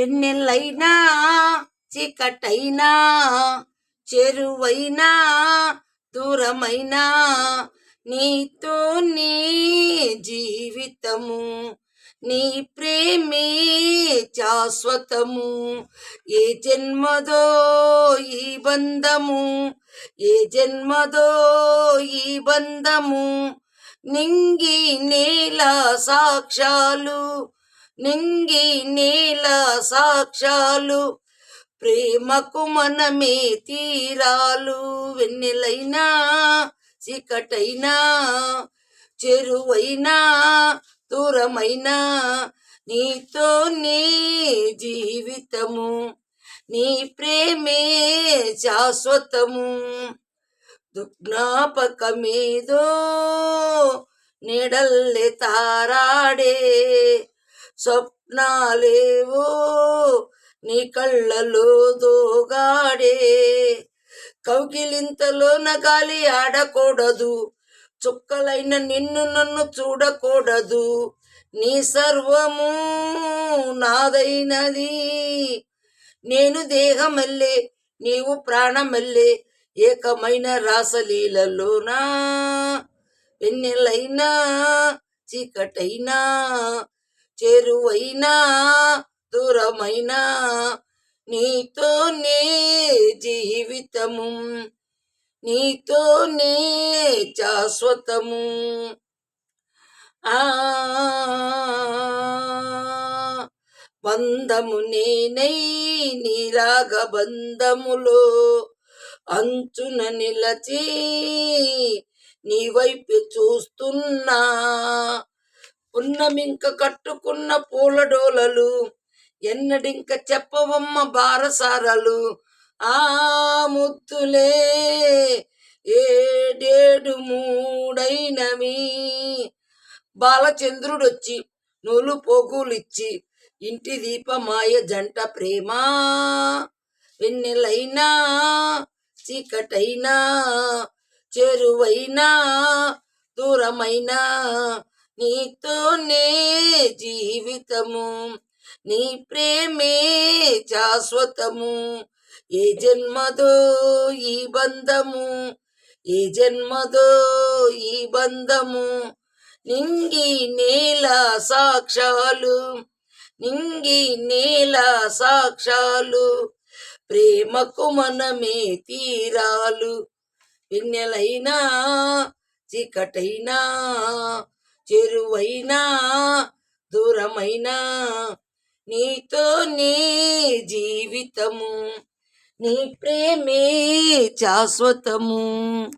పెన్నెల్లైనా చీకటైనా చెరువైనా దూరమైనా నీతో నీ జీవితము నీ ప్రేమే శాశ్వతము. ఏ జన్మదో ఈ బంధము ఏ జన్మదో ఈ బంధము నింగి నేల సాక్ష్యాలు నింగి నీల సాక్ష్యాలు ప్రేమకు మనమే తీరాలు. వెన్నెలైనా చీకటైనా చెరువైనా దూరమైనా నీతో నీ జీవితము నీ ప్రేమే శాశ్వతము. దుజ్ఞాపకమేదో నిడల్లె తారాడే స్వప్నాలేవో నీ కళ్ళలో దోగాడే. కౌకిలింతలోన గాలి ఆడకూడదు. చుక్కలైన నిన్ను నన్ను చూడకూడదు. నీ సర్వము నాదైనది. నేను దేహమల్లే నీవు ప్రాణమల్లే ఏకమైన రాసలీలలోనా. వెన్నెలైనా చీకటైనా చెరువైనా దూరమైనా నీతోనే జీవితము నీతోనే శాశ్వతము. ఆ బంధము నేనై నీరాగ బంధములో అంచున నిలచి నీ వైపు చూస్తున్నా. ఉన్నమింక కట్టుకున్న పూలడోలలు ఎన్నడింక చెప్పవమ్మ బారసారలు ఆ ముత్తులే ఏడేడు మూడైనవి. బాలచంద్రుడొచ్చి నూలు పోగులిచ్చి ఇంటి దీపమాయ జంట ప్రేమ వెన్నెలైనా చీకటైనా చెరువైనా దూరమైనా నీతోనే జీవితము నీ ప్రేమే శాశ్వతము. ఏ జన్మదో ఈ బంధము ఏ జన్మదో ఈ బంధము. నింగి నేల సాక్షాలు నింగి నేల సాక్షాలు. ప్రేమకు మనమే తీరాలు వెన్నెలైనా చీకటైనా చెరువైనా దూరమైనా నీతో నీ జీవితము నీ ప్రేమే శాశ్వతము.